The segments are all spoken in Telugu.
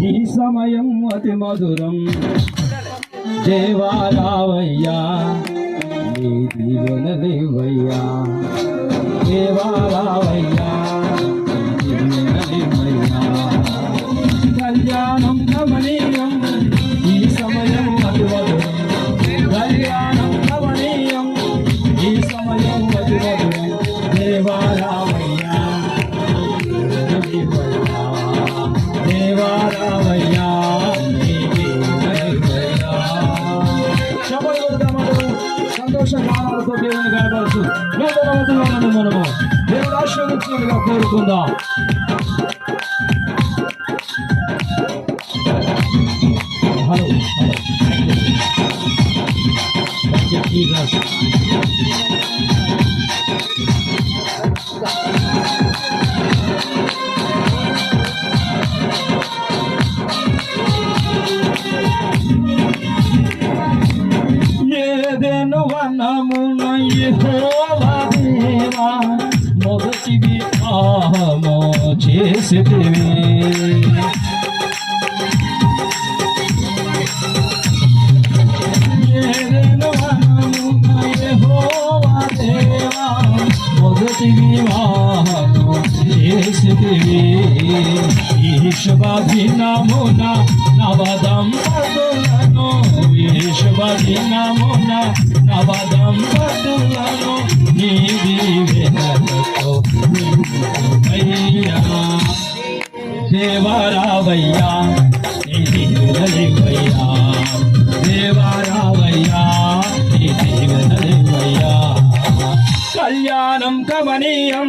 ఈ సమయం అతి మధురం. దేవారావయ్యా నీ దీవెనలేవయ్యా దేవారావయ్యా గానాలతో దేవుని గడపడుతూ లోకమందులను మనము. దేవుడు ఆశీర్వదించినట్టుగా కోరుకుందాం. ఏదెను వనమున యెహోవా మొదటి వివాహము చేసితివి చేసితివి ఈ శుభదినమున నవదంపతులను ఈశ్వరి నామున నవదంపతులను నీ దీవెనలతో దేవరావయ్యా నీ దేవరావయ్యా కళ్యాణం కమనీయం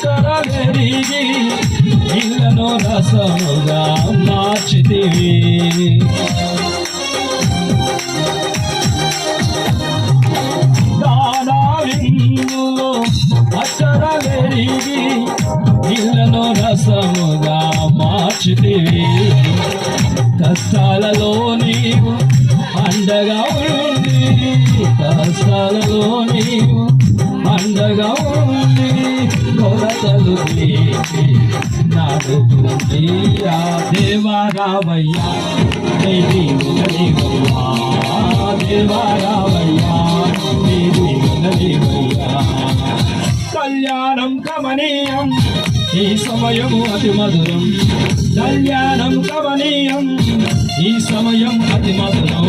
అక్కర వెరిగి ఇళ్ళను రసముగా మార్చితివి. దానావిన్నులో అక్కర వెరిగి ఇళ్ళను రసముగా మార్చితివి. కష్టాలలో నీవు అండగా కొరతలు తీర్చి నడుపుతుంది ఆ దేవారావయ్యా నీ దీవెనలివయ్యా దేవారావయ్యా నీ దీవెనలివయ్యా కళ్యాణం కమనీయం ఈ సమయం అతి మధురం. కళ్యాణం కమనీయం ఈ సమయం అతి మధురం.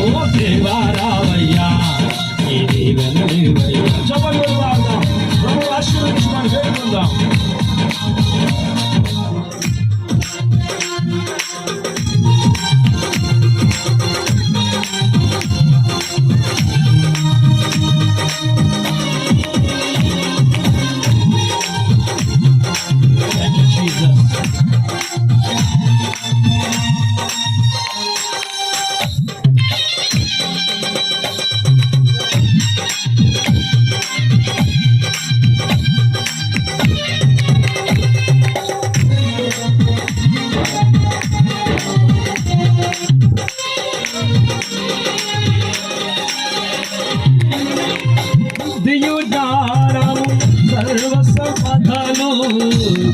దియుడారము సర్వ సంపదలు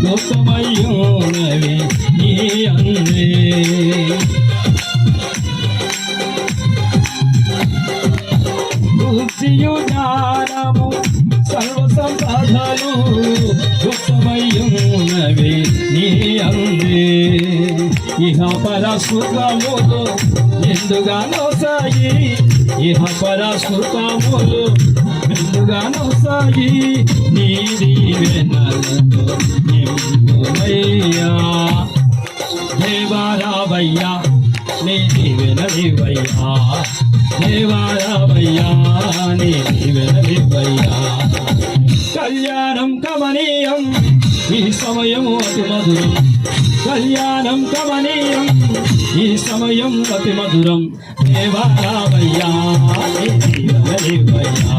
గొప్పమయ్యున్నవి నీ అందే. బుద్ధియుడారము సర్వ సంపదలు గొప్పమయ్యున్నవి ఇహ పర సుఖములు ఎందుగానో సాయి. ఇహ పర సుఖములు నిండుగా నొసాగి నీ దీవెనలతో నింపుమయ్యా దేవారావయ్యా నీది దీవెనలివయ్యా దేవారావయ్యా నీది దీవెనలివయ్యా కళ్యాణం కమనీయం ఈ సమయము అతి మధురం. కళ్యాణం కమనీయం ఈ సమయం అతి మధురం. దేవారావయ్యా నీ దీవెనలివయ్యా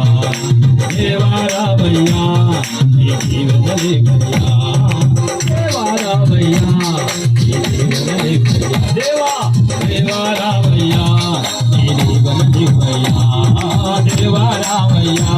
దేవారావయ్యా నీ దీవెనలివయ్యా దేవారావయ్యా నీ దేవా దేవారావయ్యా నీ దీవెనలివయ్యా దేవారావయ్యా